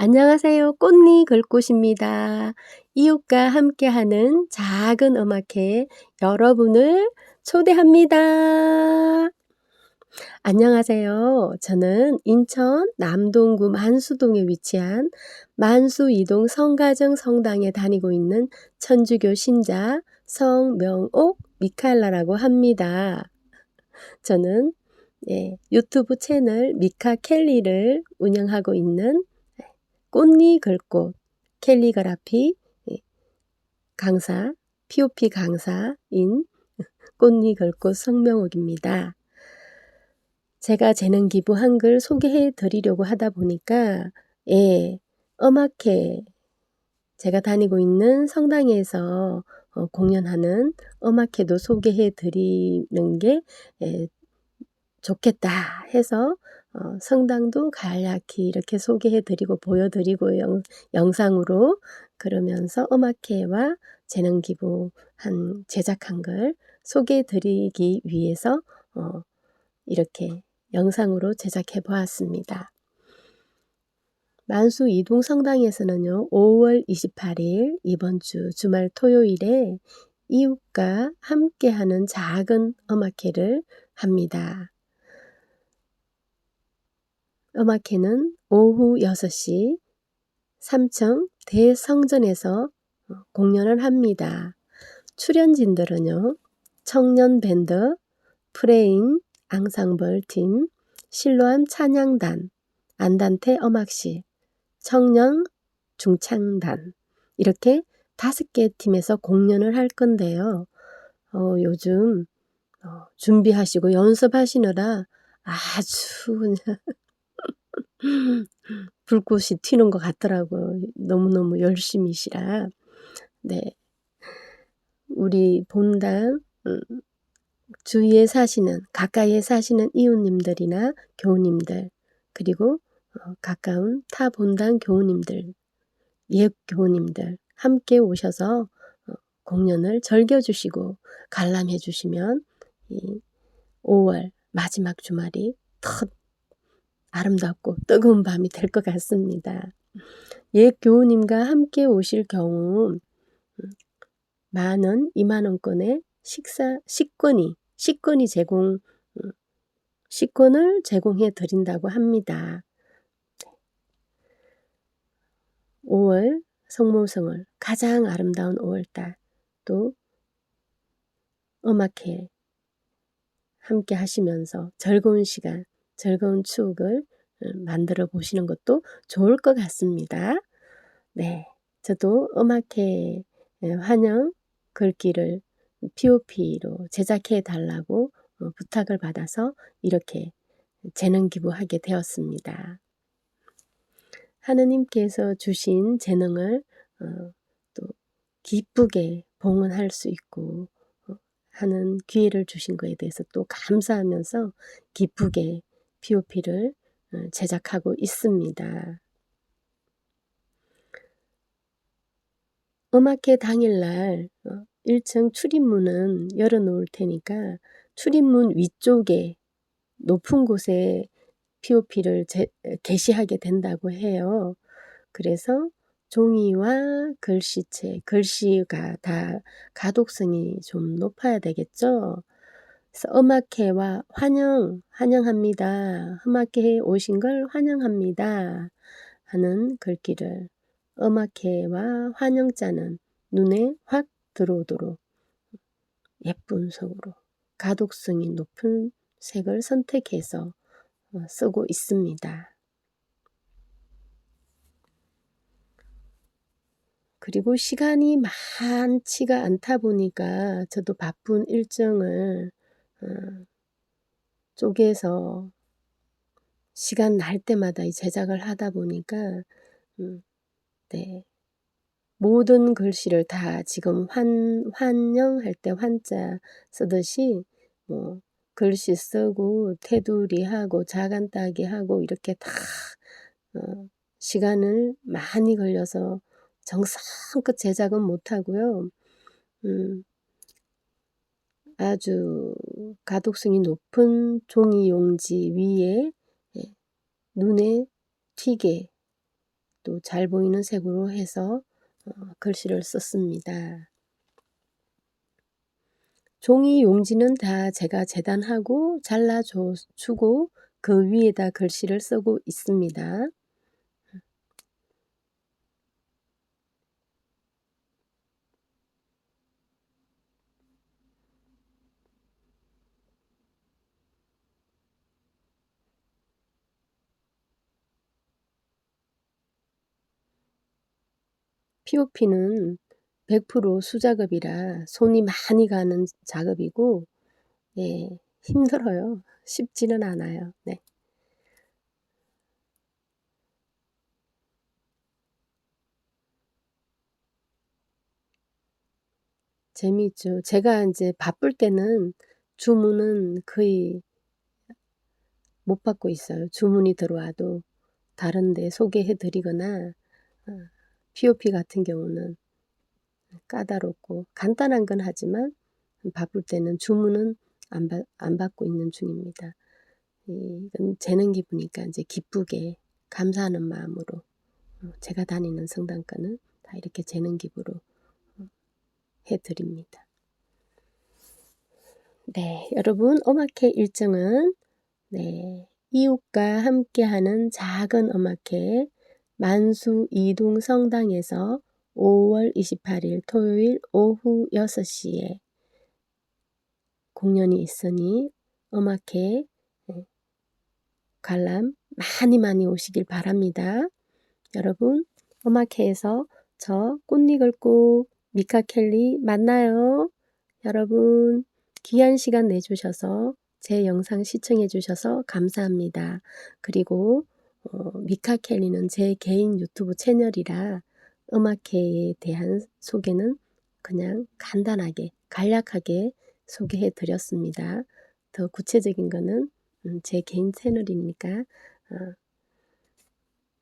안녕하세요. 꽃니 글꽃입니다. 이웃과 함께하는 작은 음악회 여러분을 초대합니다. 안녕하세요. 저는 인천 남동구 만수동에 위치한 만수이동 성가정 성당에 다니고 있는 천주교 신자 성명옥 미카엘라라고 합니다. 저는 예, 유튜브 채널 미카 켈리를 운영하고 있는 꽃니 글꽃 캘리그라피 예, 강사, POP 강사인 꽃니 글꽃 성명옥입니다. 제가 재능 기부 한글 소개해 드리려고 하다 보니까 예, 음악회 제가 다니고 있는 성당에서 어, 공연하는 음악회도 소개해 드리는 게 예, 좋겠다 해서 어, 성당도 간략히 이렇게 소개해 드리고 보여드리고 영, 영상으로 그러면서 음악회와 재능 기부 한 제작한 걸 소개해 드리기 위해서 어, 이렇게 영상으로 제작해 보았습니다. 만수 이동 성당에서는요, 5월 28일 이번 주 주말 토요일에 이웃과 함께하는 작은 음악회를 합니다. 음악회는 오후 6시 3층 대성전에서 어, 공연을 합니다. 출연진들은요. 청년 밴드, 프레인, 앙상블 팀, 실로암 찬양단, 안단테 음악실, 청년 중창단 이렇게 다섯 개 팀에서 공연을 할 건데요. 어, 요즘 어, 준비하시고 연습하시느라 아주 그냥 불꽃이 튀는 것 같더라고요. 너무너무 열심히시라. 네. 우리 본당, 음, 주위에 사시는, 가까이에 사시는 이웃님들이나 교우님들, 그리고 어, 가까운 타 본당 교우님들, 옛 교우님들, 함께 오셔서 어, 공연을 즐겨주시고 관람해 주시면 이 5월 마지막 주말이 더 아름답고 뜨거운 밤이 될 것 같습니다. 옛 교우님과 함께 오실 경우 음, 만원, 이만 원권의 식사, 식권이, 식권이 제공, 음, 식권을 제공해 드린다고 합니다. 5월 성모성을 가장 아름다운 5월달 또 음악회 함께 하시면서 즐거운 시간 즐거운 추억을 음, 만들어 보시는 것도 좋을 것 같습니다. 네. 저도 음악회 환영 글귀를 POP로 제작해 달라고 어, 부탁을 받아서 이렇게 재능 기부하게 되었습니다. 하느님께서 주신 재능을 어, 또 기쁘게 봉헌할 수 있고 어, 하는 기회를 주신 것에 대해서 또 감사하면서 기쁘게 POP를 어, 제작하고 있습니다. 음악회 당일날 1층 어, 출입문은 열어놓을 테니까 출입문 위쪽에 높은 곳에 POP를 제, 게시하게 된다고 해요. 그래서 종이와 글씨체, 글씨가 다 가독성이 좀 높아야 되겠죠. 음악회와 환영, 환영합니다. 음악회에 오신 걸 환영합니다. 하는 글귀를 음악회와 환영자는 눈에 확 들어오도록 예쁜 색으로 가독성이 높은 색을 선택해서 어, 쓰고 있습니다. 그리고 시간이 많지가 않다 보니까 저도 바쁜 일정을 어, 쪼개서 시간 날 때마다 이 제작을 하다 보니까 음, 네. 모든 글씨를 다 지금 환, 환영할 때 환자 쓰듯이 뭐 글씨 쓰고 테두리 하고 자간 따기 하고 이렇게 다 어, 시간을 많이 걸려서 정성껏 제작은 못하고요. 음, 아주 가독성이 높은 종이 용지 위에 예, 눈에 튀게 또 잘 보이는 색으로 해서 어, 글씨를 썼습니다. 종이 용지는 다 제가 재단하고 잘라주고 그 위에다 글씨를 쓰고 있습니다. POP는 100% 수작업이라 손이 많이 가는 작업이고 예, 힘들어요. 쉽지는 않아요. 네. 재미있죠. 제가 이제 바쁠 때는 주문은 거의 못 받고 있어요. 주문이 들어와도 다른데 소개해 드리거나 어, POP 같은 경우는 까다롭고 간단한 건 하지만 바쁠 때는 주문은 안, 받, 안 받고 있는 중입니다. 이건 재능 기부니까 이제 기쁘게 감사하는 마음으로 어, 제가 다니는 성당가는 다 이렇게 재능 기부로 어, 해드립니다. 네, 여러분 오마케 일정은 네, 이웃과 함께하는 작은 오마케 만수 이동 성당에서 5월 28일 토요일 오후 6시에 공연이 있으니 음악회 네, 관람 많이 많이 오시길 바랍니다. 여러분 음악회에서 저 꽃잎을 꼭 미카 켈리 만나요. 여러분 귀한 시간 내주셔서 제 영상 시청해 주셔서 감사합니다. 그리고 어, 미카 켈리는 제 개인 유튜브 채널이라 음악회에 대한 소개는 그냥 간단하게 간략하게 소개해 드렸습니다. 더 구체적인 거는 음, 제 개인 채널이니까 어,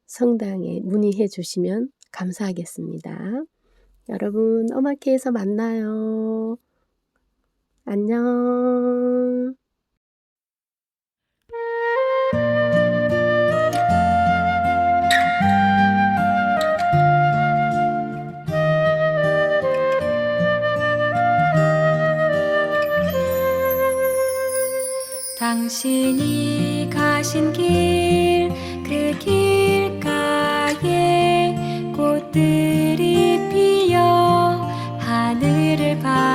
성당에 문의해 주시면 감사하겠습니다. 여러분 음악회에서 만나요. 안녕. 당신이 가신 길, 그 길가에 꽃들이 피어 하늘을 바